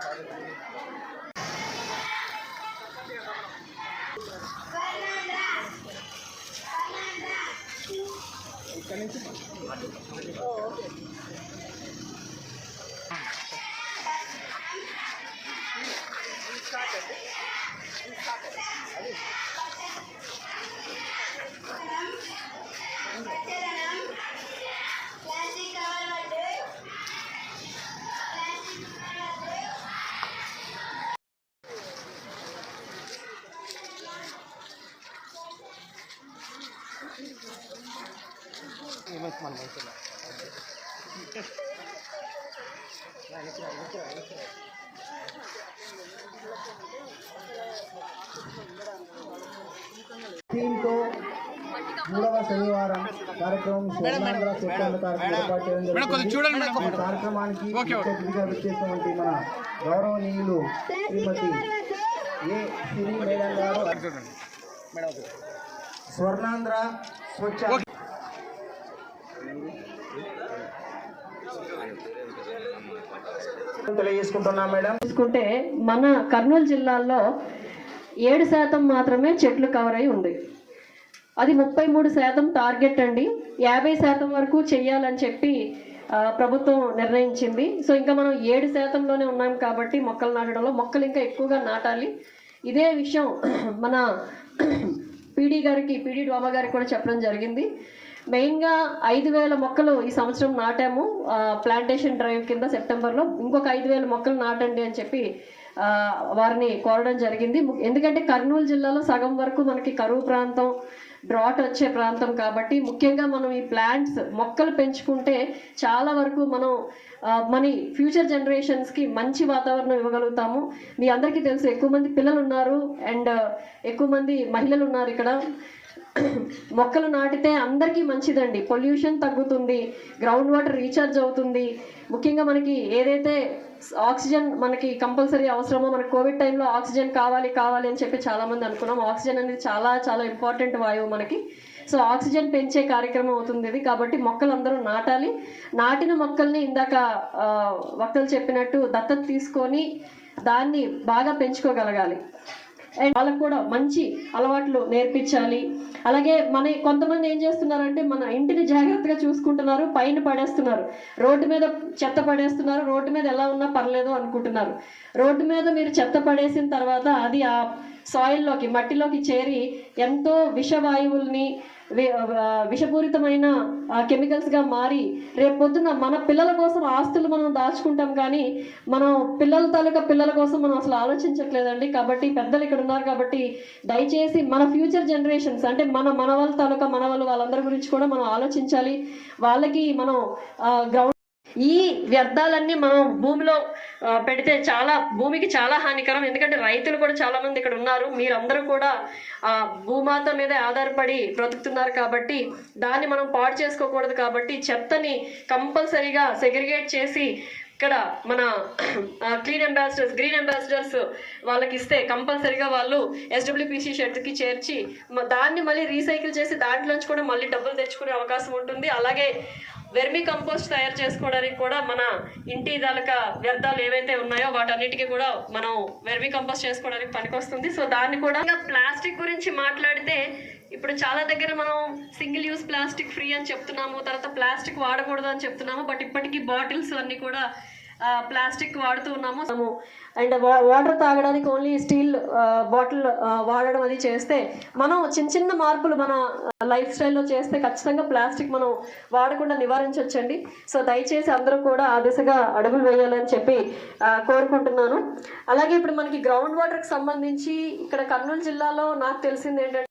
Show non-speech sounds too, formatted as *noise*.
Plastic థీమ్తో మూడవ శనివారం కార్యక్రమం స్వర్ణాంధ్ర స్వచ్ఛంద కార్యక్రమం ఏర్పాటు చేయడం జరుగుతుంది. ఈ కార్యక్రమానికి అతిథిగా వచ్చేసినటువంటి మన గౌరవనీయులు శ్రీమతి ఏ సిరి మేడం గారు స్వర్ణాంధ్ర స్వచ్ఛ తెలియజేసుకుంటున్నాం మేడం. చూసుకుంటే మన కర్నూలు జిల్లాలో ఏడు శాతం మాత్రమే చెట్లు కవర్ అయి ఉంది. అది ముప్పై మూడు శాతం టార్గెట్ అండి. యాభై శాతం వరకు చెయ్యాలని చెప్పి ప్రభుత్వం నిర్ణయించింది. సో ఇంకా మనం ఏడు శాతంలోనే ఉన్నాం కాబట్టి మొక్కలు నాటడంలో మొక్కలు ఇంకా ఎక్కువగా నాటాలి. ఇదే విషయం మన *clears throat* పీడీ గారికి పీడీ డోమా గారికి కూడా చెప్పడం జరిగింది. మెయిన్గా ఐదు వేల మొక్కలు ఈ సంవత్సరం నాటాము. ప్లాంటేషన్ డ్రైవ్ కింద సెప్టెంబర్లో ఇంకొక ఐదు వేల మొక్కలు నాటండి అని చెప్పి వారిని కోరడం జరిగింది. ఎందుకంటే కర్నూలు జిల్లాలో సగం వరకు మనకి కరువు ప్రాంతం డ్రాట్ వచ్చే ప్రాంతం కాబట్టి ముఖ్యంగా మనం ఈ ప్లాంట్స్ మొక్కలు పెంచుకుంటే చాలా వరకు మనం మన ఫ్యూచర్ జనరేషన్స్కి మంచి వాతావరణం ఇవ్వగలుగుతాము. మీ అందరికీ తెలుసు ఎక్కువ మంది పిల్లలు ఉన్నారు అండ్ ఎక్కువ మంది మహిళలు ఉన్నారు ఇక్కడ. మొక్కలు నాటితే అందరికీ మంచిదండి. పొల్యూషన్ తగ్గుతుంది గ్రౌండ్ వాటర్ రీఛార్జ్ అవుతుంది. ముఖ్యంగా మనకి ఏదైతే ఆక్సిజన్ మనకి కంపల్సరీ అవసరమో మనకి కోవిడ్ టైంలో ఆక్సిజన్ కావాలి కావాలి అని చెప్పి చాలామంది అనుకున్నాం. ఆక్సిజన్ అనేది చాలా చాలా ఇంపార్టెంట్ వాయువు మనకి. సో ఆక్సిజన్ పెంచే కార్యక్రమం అవుతుంది ఇది. కాబట్టి మొక్కలు అందరూ నాటాలి. నాటిన మొక్కల్ని ఇందాక వక్తలు చెప్పినట్టు దత్తత తీసుకొని దాన్ని బాగా పెంచుకోగలగాలి. అండ్ వాళ్ళకు కూడా మంచి అలవాట్లు నేర్పించాలి. అలాగే మన కొంతమంది ఏం చేస్తున్నారంటే మన ఇంటిని జాగ్రత్తగా చూసుకుంటున్నారు పైన పడేస్తున్నారు. రోడ్డు మీద చెత్త పడేస్తున్నారు రోడ్డు మీద ఎలా ఉన్నా పర్లేదు అనుకుంటున్నారు. రోడ్డు మీద మీరు చెత్త పడేసిన తర్వాత అది ఆ సాయిల్లోకి మట్టిలోకి చేరి ఎంతో విషవాయువుల్ని విషపూరితమైన కెమికల్స్గా మారి రేపు పొద్దున మన పిల్లల కోసం ఆస్తులు మనం దాచుకుంటాం కానీ మనం పిల్లల తాలూకా పిల్లల కోసం మనం అసలు ఆలోచించట్లేదండి. కాబట్టి పెద్దలు ఇక్కడ ఉన్నారు కాబట్టి దయచేసి మన ఫ్యూచర్ జనరేషన్స్ అంటే మన మనవాళ్ళ తాలూకా మనవాళ్ళు వాళ్ళందరి గురించి కూడా మనం ఆలోచించాలి. వాళ్ళకి మనం గ్రౌండ్ ఈ వ్యర్థాలన్నీ మనం భూమిలో పెడితే చాలా భూమికి చాలా హానికరం. ఎందుకంటే రైతులు కూడా చాలా మంది ఇక్కడ ఉన్నారు. మీరందరూ కూడా ఆ భూమాత మీద ఆధారపడి బ్రతుకుతున్నారు కాబట్టి దాన్ని మనం పాడు చేసుకోకూడదు కాబట్టి చెత్తని కంపల్సరీగా సెగ్రిగేట్ చేసి ఇక్కడ మన క్లీన్ అంబాసిడర్స్ గ్రీన్ అంబాసిడర్స్ వాళ్ళకి ఇస్తే కంపల్సరీగా వాళ్ళు ఎస్డబ్ల్యూపీసీ షెడ్కి చేర్చి దాన్ని మళ్ళీ రీసైకిల్ చేసి దాంట్లోంచి కూడా మళ్ళీ డబ్బులు తెచ్చుకునే అవకాశం ఉంటుంది. అలాగే వెర్మి కంపోస్ట్ తయారు చేసుకోవడానికి కూడా మన ఇంటి దాలక వ్యర్థాలు ఏవైతే ఉన్నాయో వాటన్నిటికీ కూడా మనం వెర్మి కంపోస్ట్ చేసుకోవడానికి పనికొస్తుంది. సో దాన్ని కూడా ఇంకా ప్లాస్టిక్ గురించి మాట్లాడితే ఇప్పుడు చాలా దగ్గర మనం సింగిల్ యూస్ ప్లాస్టిక్ ఫ్రీ అని చెప్తున్నాము తర్వాత ప్లాస్టిక్ వాడకూడదు అని చెప్తున్నాము బట్ ఇప్పటికీ బాటిల్స్ అన్నీ కూడా ప్లాస్టిక్ వాడుతూ ఉన్నాము. అండ్ వాటర్ తాగడానికి ఓన్లీ స్టీల్ బాటిల్ వాడడం అది చేస్తే మనం చిన్న చిన్న మార్పులు మన లైఫ్ స్టైల్లో చేస్తే ఖచ్చితంగా ప్లాస్టిక్ మనం వాడకుండా నివారించవచ్చండి సో దయచేసి అందరూ కూడా ఆ దిశగా అడుగులు వేయాలని చెప్పి కోరుకుంటున్నాను. అలాగే ఇప్పుడు మనకి గ్రౌండ్ వాటర్కి సంబంధించి ఇక్కడ కర్నూలు జిల్లాలో నాకు తెలిసింది ఏంటంటే